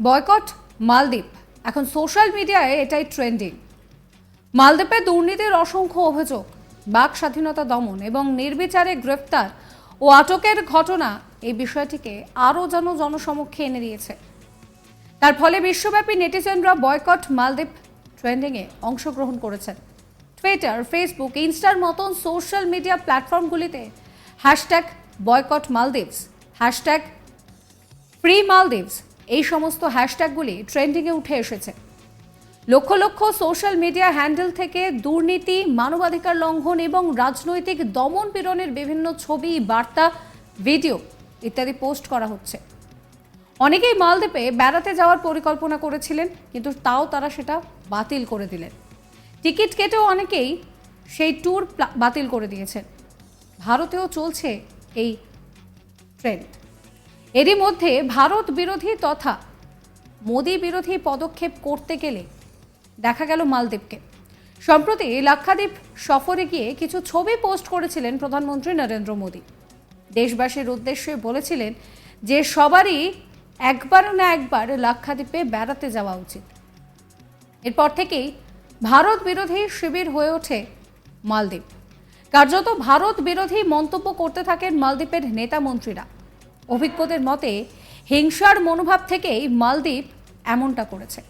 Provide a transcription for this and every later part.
Boycott মালদ্বীপ। এখন social মিডিয়ায় এটাই ট্রেন্ডিং। মালদ্বীপে দুর্নীতির অসংখ্য অভিযোগ, বাক স্বাধীনতা দমন এবং নির্বিচারে গ্রেফতার ও আটকের ঘটনা এই বিষয়টিকে আরও যেন জনসমক্ষে এনে দিয়েছে। তার ফলে বিশ্বব্যাপী নেটিজেনরা বয়কট মালদ্বীপ ট্রেন্ডিংয়ে অংশগ্রহণ করেছেন। টুইটার ফেসবুক ইনস্টার মতন social media প্ল্যাটফর্মগুলিতে hashtag boycott Maldives, hashtag free Maldives এই সমস্ত হ্যাশট্যাগুলি ট্রেন্ডিংয়ে উঠে এসেছে। Lakh lakh social media handle থেকে দুর্নীতি, মানবাধিকার লঙ্ঘন এবং রাজনৈতিক দমন পীড়নের বিভিন্ন ছবি, বার্তা, ভিডিও ইত্যাদি পোস্ট করা হচ্ছে। অনেকেই মালদ্বীপে বেড়াতে যাওয়ার পরিকল্পনা করেছিলেন, কিন্তু তাও তারা সেটা বাতিল করে দিলেন। টিকিট কেটেও অনেকেই সেই ট্যুর বাতিল করে দিয়েছেন। ভারতেও চলছে এই ট্রেন্ড। এরই মধ্যে ভারত বিরোধী তথা মোদী বিরোধী পদক্ষেপ করতে গেলে দেখা গেল মালদ্বীপকে। সম্প্রতি লাক্ষাদ্বীপ সফরে গিয়ে কিছু ছবি পোস্ট করেছিলেন প্রধানমন্ত্রী নরেন্দ্র মোদী। দেশবাসীর উদ্দেশ্যে বলেছিলেন যে সবারই একবার না একবার লাক্ষাদ্বীপে বেড়াতে যাওয়া উচিত। এরপর থেকেই ভারত বিরোধী শিবির হয়ে ওঠে মালদ্বীপ। কার্যত ভারত বিরোধী মন্তব্য করতে থাকেন মালদ্বীপের নেতা মন্ত্রীরা। অভিজ্ঞদের মতে, হিংসার মনোভাব থেকেই মালদ্বীপ এমনটা করেছে।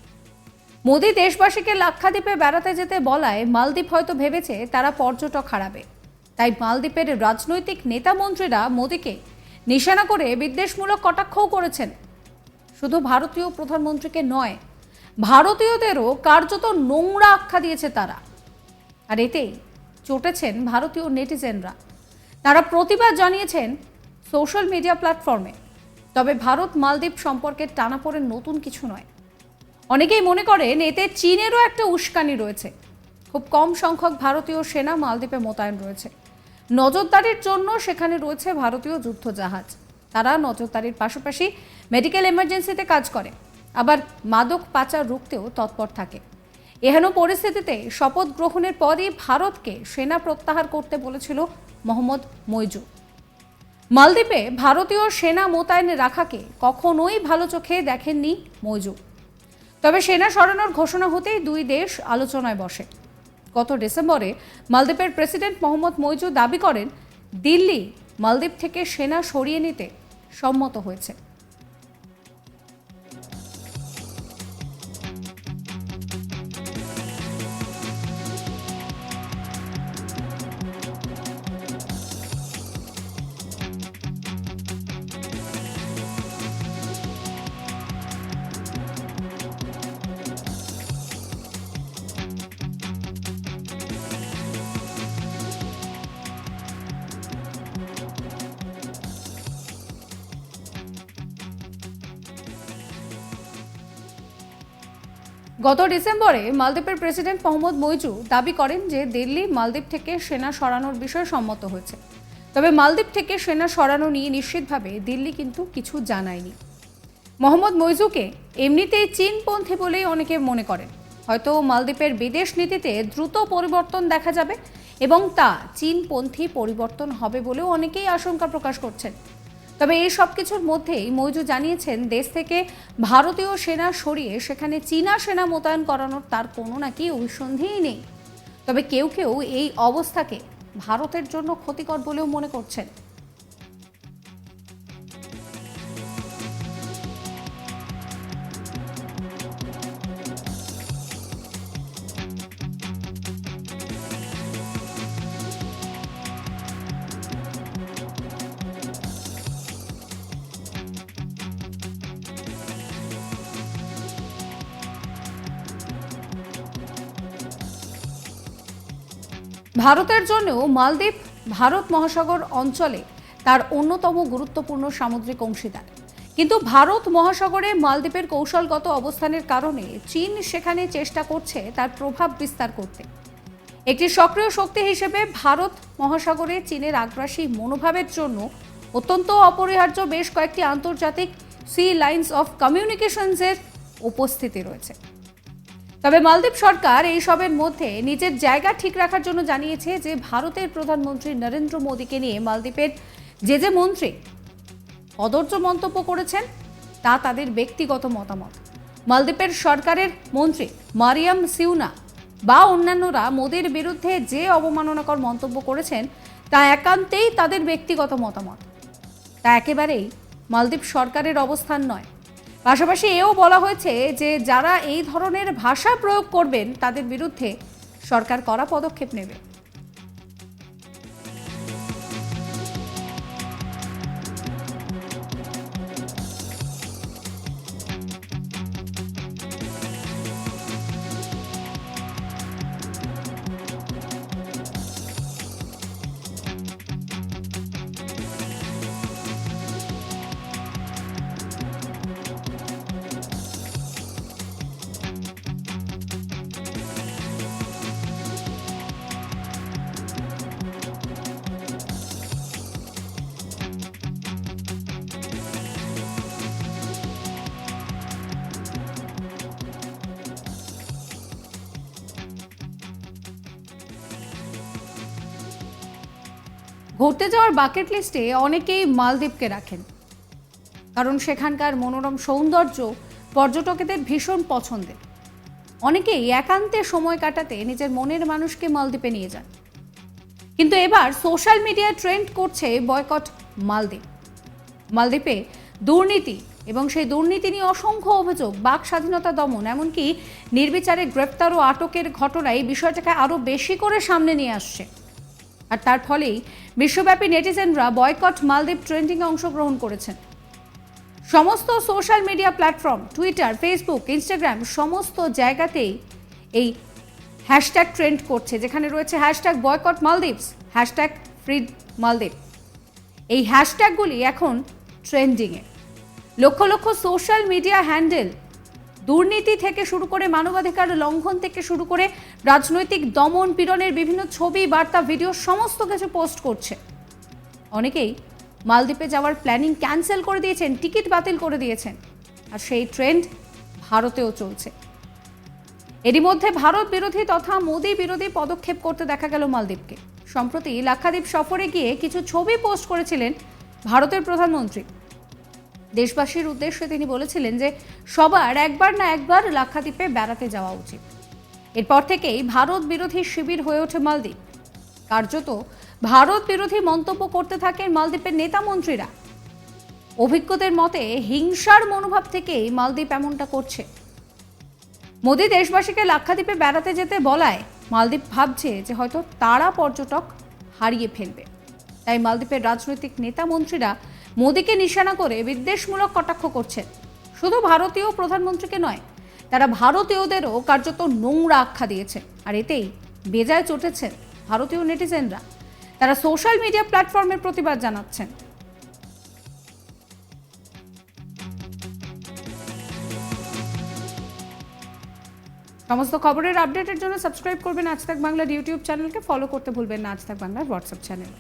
মোদী দেশবাসীকে লাক্ষাদ্বীপে বেড়াতে যেতে বলায় মালদ্বীপ হয়তো ভেবেছে তারা পর্যটক হারাবে। তাই মালদ্বীপের রাজনৈতিক নেতা মন্ত্রীরা মোদীকে নিশানা করে বিদ্বেষমূলক কটাক্ষও করেছেন। শুধু ভারতীয় প্রধানমন্ত্রীকে নয়, ভারতীয়দেরও কার্যত নোংরা আখ্যা দিয়েছে তারা। আর এতেই চটেছেন ভারতীয় নেটিজেনরা। তারা প্রতিবাদ জানিয়েছেন সোশ্যাল মিডিয়া প্ল্যাটফর্মে। তবে ভারত মালদ্বীপ সম্পর্কে টানাপোড়েন নতুন কিছু নয়। অনেকেই মনে করেন এতে চীনেরও একটা উস্কানি রয়েছে। খুব কম সংখ্যক ভারতীয় সেনা মালদ্বীপে মোতায়েন রয়েছে। নজরদারির জন্য সেখানে রয়েছে ভারতীয় যুদ্ধ জাহাজ। তারা নজরদারির পাশাপাশি মেডিকেল এমার্জেন্সিতে কাজ করে। আবার মাদক পাচার রুখতেও তৎপর থাকে। এহেন পরিস্থিতিতে শপথ গ্রহণের পরই ভারতকে সেনা প্রত্যাহার করতে বলেছিল মোহাম্মদ মৈজু মালদ্বীপে ভারতীয় সেনা মোতায়েনে রাখাকে কখনোই ভালো চোখে দেখেননি মৈজু। তবে সেনা সরানোর ঘোষণা হতেই দুই দেশ আলোচনায় বসে। গত ডিসেম্বরে মালদ্বীপের প্রেসিডেন্ট মোহাম্মদ মৈজু দাবি করেন, দিল্লি মালদ্বীপ থেকে সেনা সরিয়ে নিতে সম্মত হয়েছে। গত ডিসেম্বরে মালদ্বীপের প্রেসিডেন্ট মোহাম্মদ মৈজু দাবি করেন যে দিল্লি মালদ্বীপ থেকে সেনা সরানোর বিষয়ে সম্মত হয়েছে। তবে মালদ্বীপ থেকে সেনা সরানো নিয়ে নিশ্চিতভাবে দিল্লি কিন্তু কিছু জানায়নি। মোহাম্মদ মৈজুকে এমনিতেই চীনপন্থী বলেই অনেকে মনে করেন। হয়তো মালদ্বীপের বিদেশ নীতিতে দ্রুত পরিবর্তন দেখা যাবে এবং তা চীনপন্থী পরিবর্তন হবে বলেও অনেকেই আশঙ্কা প্রকাশ করছেন। তবে এই সব কিছুর মধ্যেই মৈজু জানিয়েছেন, দেশ থেকে ভারতীয় সেনা সরিয়ে সেখানে চীনা সেনা মোতায়েন করানোর তার কোনো নাকি অভিসন্ধিই নেই। তবে কেউ কেউ এই অবস্থাকে ভারতের জন্য ক্ষতিকর বলেও মনে করছেন। ভারতের জন্যও মালদ্বীপ ভারত মহাসাগর অঞ্চলে তার অন্যতম গুরুত্বপূর্ণ সামুদ্রিক অংশীদার। কিন্তু ভারত মহাসাগরে মালদ্বীপের কৌশলগত অবস্থানের কারণে চীন সেখানে চেষ্টা করছে তার প্রভাব বিস্তার করতে। একটি সক্রিয় শক্তি হিসেবে ভারত মহাসাগরে চীনের আগ্রাসী মনোভাবের জন্য অত্যন্ত অপরিহার্য বেশ কয়েকটি আন্তর্জাতিক সি লাইন্স অফ কমিউনিকেশনসের উপস্থিতি রয়েছে। তবে মালদ্বীপ সরকার এই সবের মধ্যে নিজের জায়গা ঠিক রাখার জন্য জানিয়েছে যে ভারতের প্রধানমন্ত্রী নরেন্দ্র মোদীকে নিয়ে মালদ্বীপের যে যে মন্ত্রী অদর্য মন্তব্য করেছেন, তা তাদের ব্যক্তিগত মতামত। মালদ্বীপের সরকারের মন্ত্রী মারিয়াম সিউনা বা অন্যান্যরা মোদির বিরুদ্ধে যে অবমাননাকর মন্তব্য করেছেন, তা একান্তেই তাদের ব্যক্তিগত মতামত। তা একেবারেই মালদ্বীপ সরকারের অবস্থান নয়। পাশাপাশি এও বলা হয়েছে যে যারা এই ধরনের ভাষা প্রয়োগ করবেন, তাদের বিরুদ্ধে সরকার কড়া পদক্ষেপ নেবে। ঘুরতে যাওয়ার বাকেট লিস্টে অনেকেই মালদ্বীপকে রাখেন। কারণ সেখানকার মনোরম সৌন্দর্য পর্যটকদের ভীষণ পছন্দের। অনেকেই একান্তে সময় কাটাতে নিজের মনের মানুষকে মালদ্বীপে নিয়ে যান। কিন্তু এবার সোশ্যাল মিডিয়ায় ট্রেন্ড করছে বয়কট মালদ্বীপ। মালদ্বীপে দুর্নীতি এবং সেই দুর্নীতি নিয়ে অসংখ্য অভিযোগ, বাক স্বাধীনতা দমন, এমনকি নির্বিচারে গ্রেপ্তার ও আটকের ঘটনায় বিষয়টাকে আরও বেশি করে সামনে নিয়ে আসছে। আর তার ফলেই বিশ্বব্যাপী নেটিজেনরা বয়কট মালদ্বীপ ট্রেন্ডিংয়ে অংশগ্রহণ করেছেন। সমস্ত social media platform, Twitter, Facebook, Instagram সমস্ত জায়গাতেই এই হ্যাশট্যাগ ট্রেন্ড করছে, যেখানে রয়েছে hashtag boycott Maldives, hashtag freed Maldives. এই হ্যাশট্যাগুলি এখন ট্রেন্ডিংয়ে। Lakh lakh social media handle দুর্নীতি থেকে শুরু করে মানবাধিকার লঙ্ঘন থেকে শুরু করে রাজনৈতিক দমন পীড়নের বিভিন্ন ছবি, বার্তা, ভিডিও, সমস্ত কিছু পোস্ট করছে। অনেকেই মালদ্বীপে যাওয়ার প্ল্যানিং ক্যান্সেল করে দিয়েছেন, টিকিট বাতিল করে দিয়েছেন। আর সেই ট্রেন্ড ভারতেও চলছে। এরই মধ্যে ভারত বিরোধী তথা মোদী বিরোধী পদক্ষেপ করতে দেখা গেল মালদ্বীপকে। সম্প্রতি লাক্ষাদ্বীপ সফরে গিয়ে কিছু ছবি পোস্ট করেছিলেন ভারতের প্রধানমন্ত্রী। দেশবাসীর উদ্দেশ্যে তিনি বলেছিলেন যে সবার একবার না একবার লাক্ষাদ্বীপে বেড়াতে যাওয়া উচিত। এরপর থেকেই ভারত বিরোধী শিবির হয়ে ওঠে মালদ্বীপ। কার্যত ভারত বিরোধী মন্তব্য করতে থাকেন মালদ্বীপের নেতা মন্ত্রীরা। অভিজ্ঞদের মতে হিংসার মনোভাব থেকেই মালদ্বীপ এমনটা করছে। মোদি দেশবাসীকে লাক্ষাদ্বীপে বেড়াতে যেতে বলায় মালদ্বীপ ভাবছে যে হয়তো তারা পর্যটক হারিয়ে ফেলবে। তাই মালদ্বীপের রাজনৈতিক নেতা মন্ত্রীরা মোদীকে নিশানা করে বিদ্বেষমূলক কটাক্ষ করছেন। শুধু ভারতীয় প্রধানমন্ত্রীকে নয়, তারা ভারতীয়দেরও কার্যত নোংরা আখ্যা দিয়েছে। আর এতেই বেজায় চটেছেন ভারতীয় নেটিজেনরা। তারা সোশ্যাল মিডিয়া প্ল্যাটফর্মের প্রতিবাদ জানাচ্ছেন। সমস্ত খবরের আপডেটের জন্য সাবস্ক্রাইব করবেন আজ তাক বাংলার ইউটিউব চ্যানেলকে। ফলো করতে ভুলবেন না আজ তাক বাংলার হোয়াটসঅ্যাপ চ্যানেল।